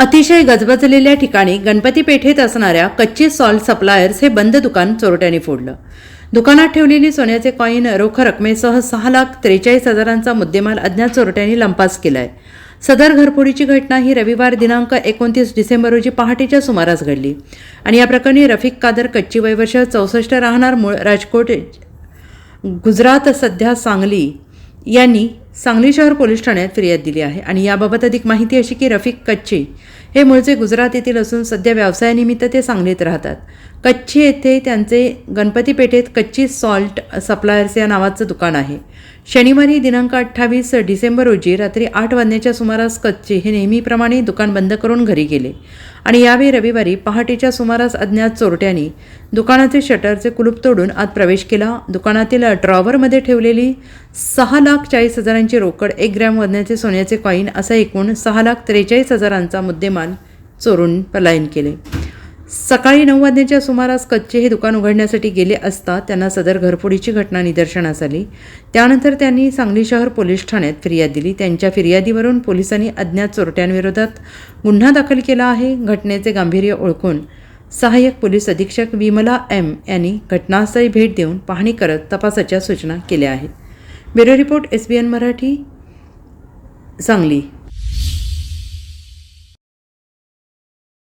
अतिशय गजबजलेल्या ठिकाणी गणपती पेठेत असणाऱ्या कच्ची सॉल्ट सप्लायर्स हे बंद दुकान चोरट्यांनी फोडलं. दुकानात ठेवलेली सोन्याचे कॉईन रोख रकमेसह सहा लाख त्रेचाळीस हजारांचा मुद्देमाल अज्ञात चोरट्यांनी लंपास केलाय. सदर घरफोडीची घटना ही रविवार दिनांक एकोणतीस डिसेंबर रोजी पहाटेच्या सुमारास घडली. आणि या प्रकरणी रफिक कादर कच्ची वयवर्ष चौसष्ट राहणार मूळ राजकोट गुजरात सध्या सांगली यांनी सांगली शहर पोलीस ठाण्यात फिर्याद दिली आहे. आणि याबाबत अधिक माहिती अशी की रफिक कच्ची हे मूळचे गुजरात येथील असून सध्या व्यवसायानिमित्त ते सांगलीत राहतात. कच्ची येथे त्यांचे गणपती पेठेत कच्ची सॉल्ट सप्लायर्स या नावाचं दुकान आहे. शनिवारी दिनांक अठ्ठावीस डिसेंबर रोजी रात्री आठ वाजण्याच्या सुमारास कच्ची हे नेहमीप्रमाणे दुकान बंद करून घरी गेले. आणि यावेळी रविवारी पहाटेच्या सुमारास अज्ञात चोरट्यांनी दुकानाचे शटरचे कुलूप तोडून आत प्रवेश केला. दुकानातील ड्रॉवरमध्ये ठेवलेली सहा लाख चाळीस हजारांची रोकड एक ग्रॅम वजनाचे सोन्याचे कॉईन असा एकूण सहा लाख त्रेचाळीस हजारांचा मुद्देमाल चोरून पलायन केले. सकाळी नऊ वाजण्याच्या सुमारास कच्चे हे दुकान उघडण्यासाठी गेले असता त्यांना सदर घरफोडीची घटना निदर्शनास आली. त्यानंतर त्यांनी सांगली शहर पोलीस ठाण्यात फिर्याद दिली. त्यांच्या फिर्यादीवरून पोलिसांनी अज्ञात चोरट्यांविरोधात गुन्हा दाखल केला आहे. घटनेचे गांभीर्य ओळखून सहाय्यक पोलीस अधीक्षक विमला एम यांनी घटनास्थळी भेट देऊन पाहणी करत तपासाच्या सूचना केल्या आहेत. Bureau report S B N Marathi Sangli.